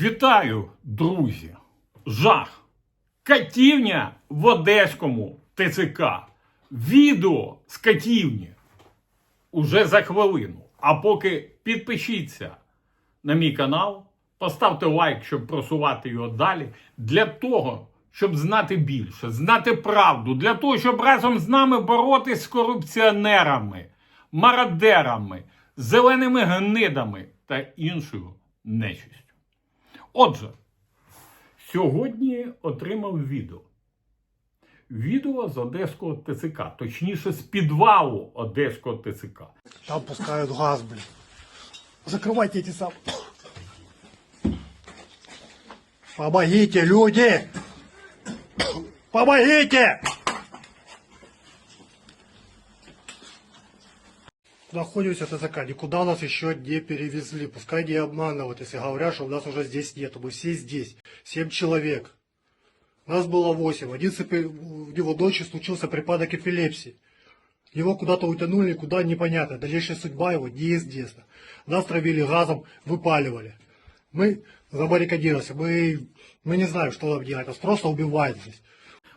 Вітаю, друзі! Жах! Катівня в Одеському ТЦК. Відео з катівні уже за хвилину. А поки підпишіться на мій канал, поставте лайк, щоб просувати його далі. Для того, щоб знати більше, знати правду, для того, щоб разом з нами боротись з корупціонерами, мародерами, зеленими гнидами та іншою нечистю. Отже, сьогодні отримав відео. Відео з Одеського ТЦК, точніше, з підвалу Одеського ТЦК. Там пускают газ, блин. Закрывайте эти сам. Помогите, люди! Помогите! Находимся в ТЗК. Никуда нас еще не перевезли. Пускай не обманывают, если говорят, что у нас уже здесь нету. Мы все здесь. Семь человек. Нас было восемь. Один сопи- у него ночью случился припадок эпилепсии. Его куда-то утянули, куда непонятно. Дальнейшая судьба его неизвестна. Нас травили газом, выпаливали. Мы забаррикадировались. Мы, мы не знаем, что нам делать. Нас просто убивают здесь.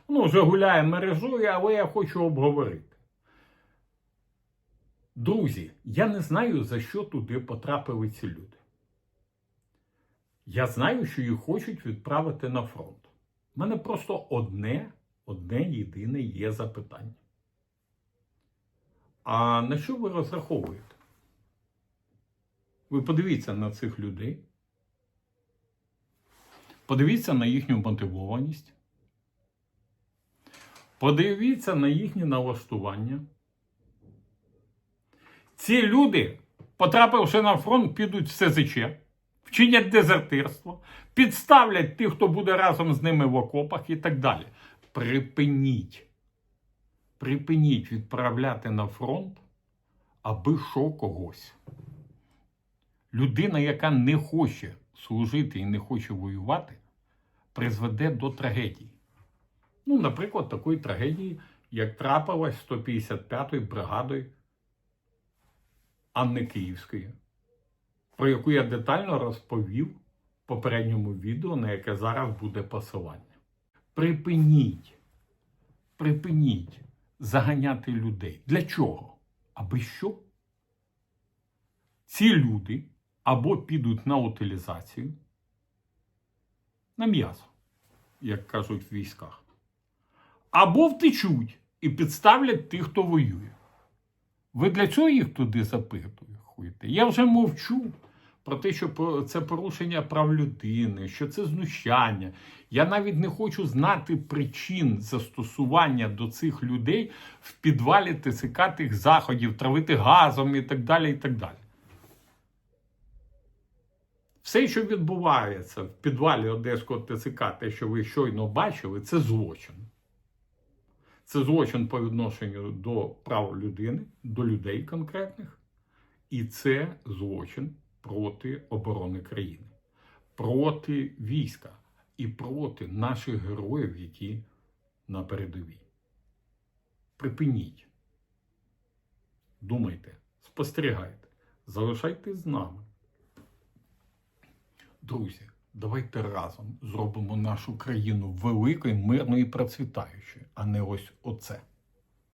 Ну, вже гуляє мережою, але я хочу обговорити. Друзі, я не знаю, за що туди потрапили ці люди. Я знаю, що їх хочуть відправити на фронт. У мене просто одне, одне єдине є запитання. А на що ви розраховуєте? Ви подивіться на цих людей. Подивіться на їхню мотивованість. Подивіться на їхнє налаштування. Ці люди, потрапивши на фронт, підуть в СЗЧ, вчинять дезертирство, підставлять тих, хто буде разом з ними в окопах і так далі. Припиніть. Припиніть відправляти на фронт, аби що когось. Людина, яка не хоче служити і не хоче воювати, призведе до трагедії. Ну, наприклад, такої трагедії, як трапилась 155-ю бригадою Анни Київської, про яку я детально розповів в попередньому відео, на яке зараз буде посилання. Припиніть, припиніть заганяти людей. Для чого? Аби що? Ці люди або підуть на утилізацію, на м'ясо, як кажуть в військах або втечуть і підставлять тих, хто воює. Ви для цього їх туди запитуєте? Я вже мовчу про те, що це порушення прав людини, що це знущання. Я навіть не хочу знати причин застосування до цих людей в підвалі ТЦК тих заходів, травити газом і так далі. і так далі. Все, що відбувається в підвалі Одеського ТЦК, те, що ви щойно бачили, це злочин. Це злочин по відношенню до прав людини, до людей конкретних, і це злочин проти оборони країни, проти війська і проти наших героїв, які на передовій. Припиніть. Думайте, спостерігайте, залишайтесь з нами. Друзі, давайте разом зробимо нашу країну великою, мирною і процвітаючою, а не ось оце.